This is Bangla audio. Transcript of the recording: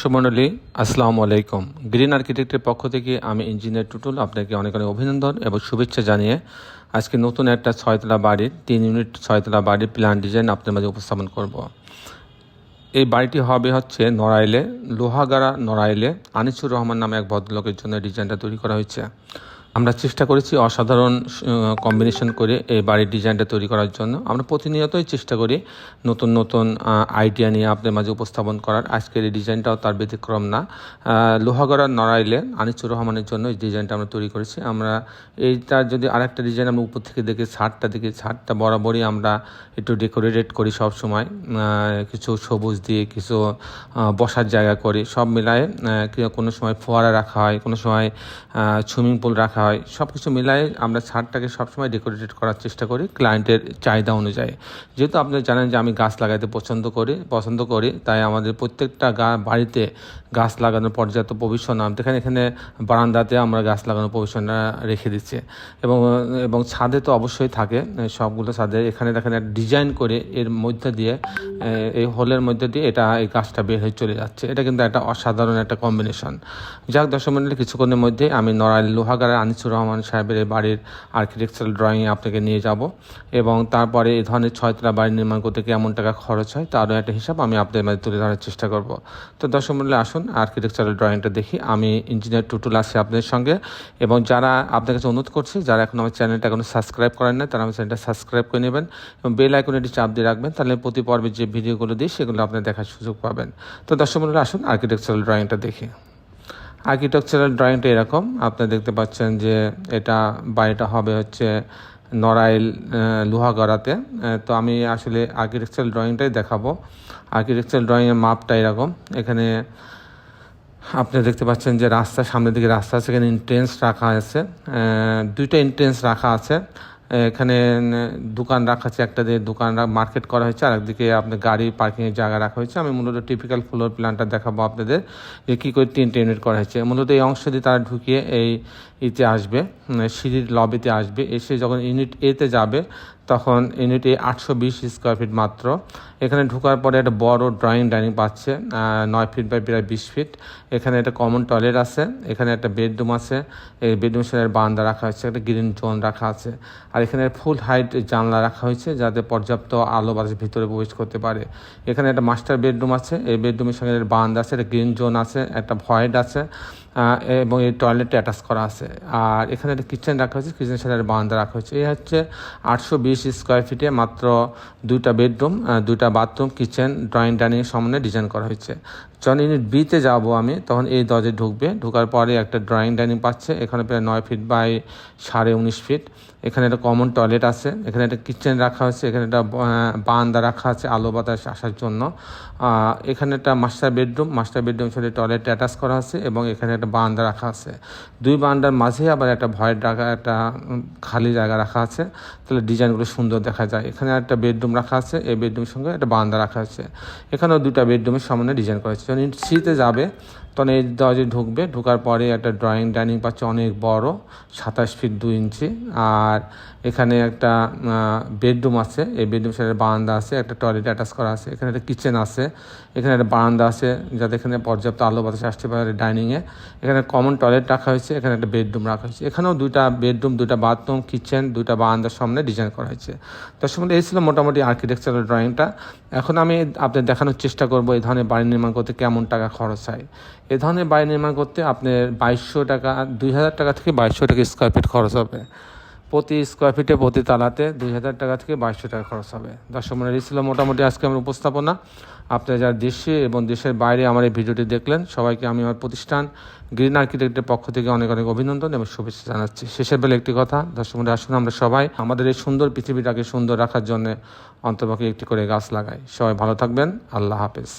সুমন্ডলী আসসালামু আলাইকুম। গ্রিন আর্কিটেক্টের পক্ষ থেকে আমি ইঞ্জিনিয়ার টুটুল আপনাকে অনেক অনেক অভিনন্দন এবং শুভেচ্ছা জানিয়ে আজকে নতুন একটা ছয়তলা বাড়ির, তিন ইউনিট ছয়তলা বাড়ির প্ল্যান ডিজাইন আপনার মাঝে উপস্থাপন করব। এই বাড়িটি হবে হচ্ছে নড়াইলে, লোহাগাড়া নড়াইলে আনিসুর রহমান নামে এক ভদ্রলোকের জন্য ডিজাইনটা তৈরি করা হয়েছে। আমরা চেষ্টা করেছি অসাধারণ কম্বিনেশন করে এই বাড়ির ডিজাইনটা তৈরি করার জন্য। আমরা প্রতিনিয়তই চেষ্টা করি নতুন নতুন আইডিয়া নিয়ে আপনার মাঝে উপস্থাপন করার। আজকের এই ডিজাইনটাও তার ব্যতিক্রম না। লোহাগড়া নড়াইলে আনিচুর রহমানের জন্য এই ডিজাইনটা আমরা তৈরি করেছি। আমরা এইটার যদি আরেকটা ডিজাইন আমরা উপর থেকে দেখি, ছাদটা দেখি, ছাদটা বরাবরই আমরা একটু ডেকোরেটেড করি সব সময় কিছু সবুজ দিয়ে, কিছু বসার জায়গা করি। সব মিলায়ে কোনো সময় ফোয়ারা রাখা হয়, কোনো সময় সুইমিং পুল রাখা হয়। সব কিছু মিলাই আমরা ছাদটাকে সবসময় ডেকোরেটেড করার চেষ্টা করি ক্লায়েন্টের চাহিদা অনুযায়ী। যেহেতু আপনারা জানেন যে আমি গাছ লাগাইতে পছন্দ করি পছন্দ করি, তাই আমাদের প্রত্যেকটা বাড়িতে গাছ লাগানোর পর্যাপ্ত প্রভিশন দেখেন এখানে বারান্দাতে আমরা গাছ লাগানোর প্রভিশনটা রেখে দিচ্ছি। এবং এবং ছাদে তো অবশ্যই থাকে, সবগুলো ছাদে। এখানে দেখেন ডিজাইন করে এর মধ্যে দিয়ে এই হোলের মধ্যে দিয়ে এটা, এই গাছটা বের হয়ে চলে যাচ্ছে। এটা কিন্তু একটা অসাধারণ একটা কম্বিনেশন যাক দর্শক মন্ডলী, কিছুক্ষণের মধ্যে আমি নড়াইল লোহাগাড়ার আনিসুর রহমান সাহেবের বাড়ির আর্কিটেকচারাল ড্রয়িং আপনাকে নিয়ে যাব এবং তারপরে এই ধরনের ছয়তলা বাড়ি নির্মাণ করতে কেমন টাকা খরচ হয় তারও একটা হিসাব আমি আপনাদের মাঝে তুলে ধরার চেষ্টা করব। তো দর্শক মন্ডলী আসুন আর্কিটেকচারাল ড্রয়িংটা দেখি। আমি ইঞ্জিনিয়ার টুটুল আছি আপনাদের সঙ্গে এবং যারা আপনার কাছে অনুরোধ করছি, যারা এখন আমার চ্যানেলটা এখনও সাবস্ক্রাইব করেন না তারা আমার চ্যানেলটা সাবস্ক্রাইব করে নেবেন এবং বেল আইকনে একটি চাপ দিয়ে রাখবেন, তাহলে প্রতি পর্বে যে ভিডিওগুলো দিই, সেগুলো আপনি দেখার সুযোগ পাবেন। তো দর্শক মন্ডলী আসুন আর্কিটেকচারাল ড্রয়িংটা দেখি। আর্কিটেকচারাল ড্রয়িংটা এরকম। আপনি দেখতে পাচ্ছেন যে এটা বাড়িটা হবে হচ্ছে নড়াইল লোহাগড়াতে। তো আমি আসলে আর্কিটেকচারাল ড্রয়িংটাই দেখাবো। আর্কিটেকচারাল ড্রয়িংয়ের মাপটা এরকম। এখানে আপনি দেখতে পাচ্ছেন যে রাস্তার সামনের দিকে রাস্তা আছে, এখানে ইন্ট্রেন্স রাখা আছে। দুইটা ইন্ট্রেন্স রাখা আছে। এখানে দোকান রাখা আছে, একটা দিয়ে দোকান মার্কেট করা হয়েছে, আর একদিকে আপনার গাড়ি পার্কিংয়ের জায়গা রাখা হয়েছে। আমি মূলত টিপিক্যাল ফ্লোর প্ল্যানটা দেখাবো আপনাদের, যে কী করে তিনটে ইউনিট করা হয়েছে। মূলত এই অংশ দিয়ে তারা ঢুকিয়ে এই ইতে আসবে সিঁড়ির লবিতে আসবে। এসে যখন ইউনিট এতে যাবে তখন ইউনিট আটশো বিশ স্কোয়ার ফিট মাত্র। এখানে ঢোকার পরে একটা বড় ড্রয়িং ডাইনিং পাচ্ছে নয় ফিট বাই প্রায় বিশ ফিট এখানে একটা কমন টয়লেট আছে, এখানে একটা বেডরুম আছে। এই বেডরুম সেটার বান্দা রাখা হয়েছে, একটা গ্রিন জোন রাখা আছে। আর এখানে ফুল হাইট জানলা রাখা হয়েছে, যাতে পর্যাপ্ত আলো বাতাস ভিতরে প্রবেশ করতে পারে। এখানে একটা মাস্টার বেডরুম আছে, এই বেডরুমের সঙ্গে একটা বান্দা আছে, একটা গ্রিন জোন আছে, একটা ভয়েড আছে এবং এই টয়লেটটা অ্যাটাচ করা আছে। আর এখানে একটা কিচেন রাখা হয়েছে কিচেনের সাথে বারান্দা রাখা হয়েছে। এই হচ্ছে আটশো বিশ স্কোয়ার ফিটে মাত্র দুইটা বেডরুম দুইটা বাথরুম কিচেন ড্রয়িং ডাইনিং সমন্বয়ে ডিজাইন করা হয়েছে। যখন ইউনিট বিতে যাব আমি, তখন এই দরজে ঢুকবে। ঢোকার পরে একটা ড্রয়িং ডাইনিং পাচ্ছে, এখানে প্রায় নয় ফিট বাই সাড়ে উনিশ ফিট এখানে একটা কমন টয়লেট আছে, এখানে একটা কিচেন রাখা হয়েছে, এখানে একটা বারান্দা রাখা আছে আলো বাতাস আসার জন্য। এখানে একটা মাস্টার বেডরুম মাস্টার বেডরুম সাথে টয়লেট অ্যাটাচ করা আছে এবং এখানে একটা বারান্দা রাখা আছে। দুই বারান্দার মাঝে আবার একটা ভয়ের রাখা একটা খালি জায়গা রাখা আছে। তাহলে ডিজাইনগুলো সুন্দর দেখা যায়। এখানে একটা বেডরুম রাখা আছে, এই বেডরুমের সঙ্গে একটা বারান্দা রাখা আছে। এখানেও দুটা বেডরুমের সামনে ডিজাইন করা হচ্ছে যখন সিতে যাবে, তখন এই দরজে ঢুকবে। ঢোকার পরে একটা ড্রয়িং ডাইনিং পাচ্ছে অনেক বড়, সাতাশ ফিট দু ইঞ্চি আর এখানে একটা বেডরুম আছে। এই বেডরুম সাথে বারান্দা আছে, একটা টয়লেট অ্যাটাচ করা আছে। এখানে একটা কিচেন আছে। এখানে একটা বারান্দা আছে, যাতে এখানে পর্যাপ্ত আলো বাতাস আসতে পারে ডাইনিংয়ে। এখানে কমন টয়লেট রাখা হয়েছে, এখানে একটা বেডরুম রাখা হয়েছে। এখানেও দুইটা বেডরুম, দুইটা বাথরুম, কিচেন, দুইটা বারান্দার সামনে ডিজাইন করা হয়েছে। তার সম্বন্ধে এই ছিল মোটামুটি আর্কিটেকচারাল ড্রয়িংটা। এখন আমি আপনাদের দেখানোর চেষ্টা করব এই ধরনের বাড়ি নির্মাণ করতে কেমন টাকা খরচ হয়। এ ধরনের বাড়ি নির্মাণ করতে আপনার বাইশশো টাকা, দুই হাজার টাকা থেকে বাইশশো টাকা স্কোয়ার ফিট খরচ হবে। প্রতি স্কোয়ার ফিটে প্রতি তালাতে দুই হাজার টাকা থেকে বাইশশো টাকা খরচ হবে। দর্শক মনে ছিল মোটামুটি আজকে আমার উপস্থাপনা। আপনারা যারা দেশে এবং দেশের বাইরে আমার এই ভিডিওটি দেখলেন, সবাইকে আমি আমার প্রতিষ্ঠান গ্রিন আর্কিটেক্টের পক্ষ থেকে অনেক অনেক অভিনন্দন এবং শুভেচ্ছা জানাচ্ছি। শেষের বেলা একটি কথা, দর্শক মনে আসুন আমরা সবাই আমাদের এই সুন্দর পৃথিবীটাকে সুন্দর রাখার জন্য অন্তর্পক্ষে একটি করে গাছ লাগাই। সবাই ভালো থাকবেন, আল্লাহ হাফেজ।